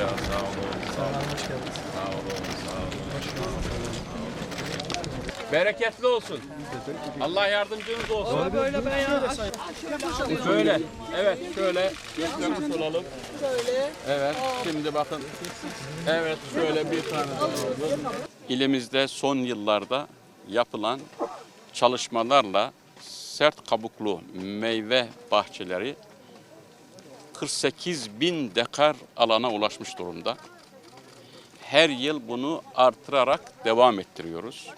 ya. Sağ olun. Sağ olun. Hoş geldiniz. Sağ olun. Sağ olun. Bereketli olsun. Allah yardımcınız olsun. Böyle ben ya. Şöyle. Evet şöyle. Göstermiş olalım. Evet. Şimdi bakın. Evet şöyle bir tane daha alalım. İlimizde son yıllarda yapılan çalışmalarla sert kabuklu meyve bahçeleri 48 bin dekar alana ulaşmış durumda. Her yıl bunu artırarak devam ettiriyoruz.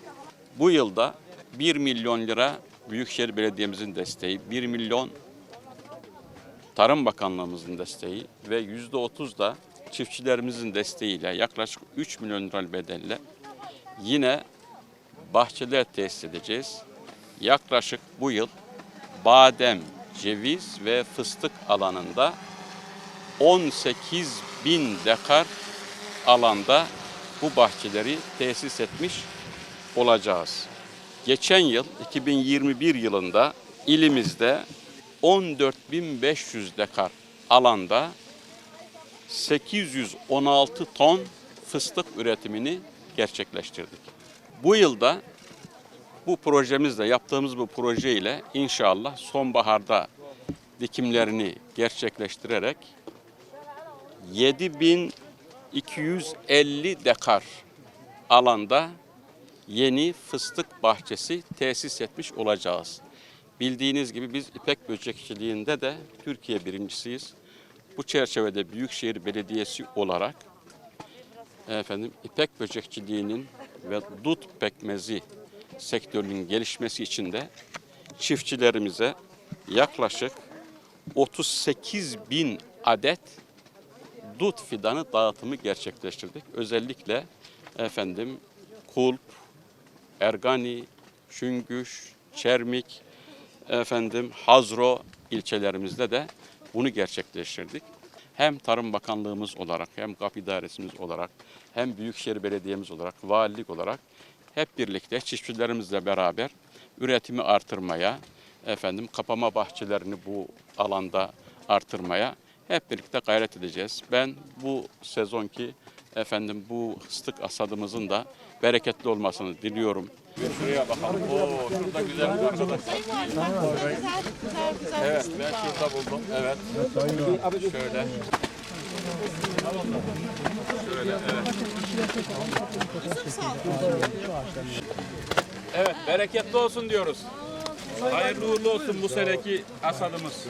Bu yılda 1 milyon lira Büyükşehir Belediye'mizin desteği, 1 milyon Tarım Bakanlığımızın desteği ve %30 da çiftçilerimizin desteğiyle yaklaşık 3 milyon lira bedelle yine bahçeler tesis edeceğiz. Yaklaşık bu yıl badem, ceviz ve fıstık alanında 18 bin dekar alanda bu bahçeleri tesis etmiş olacağız. Geçen yıl 2021 yılında ilimizde 14.500 dekar alanda 816 ton fıstık üretimini gerçekleştirdik. Bu yılda bu projemizle yaptığımız bu proje ile inşallah sonbaharda dikimlerini gerçekleştirerek 7250 dekar alanda yeni fıstık bahçesi tesis etmiş olacağız. Bildiğiniz gibi biz ipek böcekçiliğinde de Türkiye birincisiyiz. Bu çerçevede Büyükşehir Belediyesi olarak efendim ipek böcekçiliğinin ve dut pekmezi sektörünün gelişmesi için de çiftçilerimize yaklaşık 38 bin adet dut fidanı dağıtımı gerçekleştirdik. Özellikle efendim kulp, Ergani, Çüngüş, Çermik, efendim Hazro ilçelerimizde de bunu gerçekleştirdik. Hem Tarım Bakanlığımız olarak, hem GAP İdaresimiz olarak, hem Büyükşehir Belediyemiz olarak, valilik olarak hep birlikte çiftçilerimizle beraber üretimi artırmaya, efendim kapama bahçelerini bu alanda artırmaya hep birlikte gayret edeceğiz. Ben bu sezonki efendim bu fıstık asadımızın da bereketli olmasını diliyorum. Şuraya bakalım. Oo, şurada güzel bir arkadaş. Evet, ben şurada buldum. Evet. Şöyle. Şöyle, evet. Evet, bereketli olsun diyoruz. Hayırlı uğurlu olsun bu seneki hasadımız.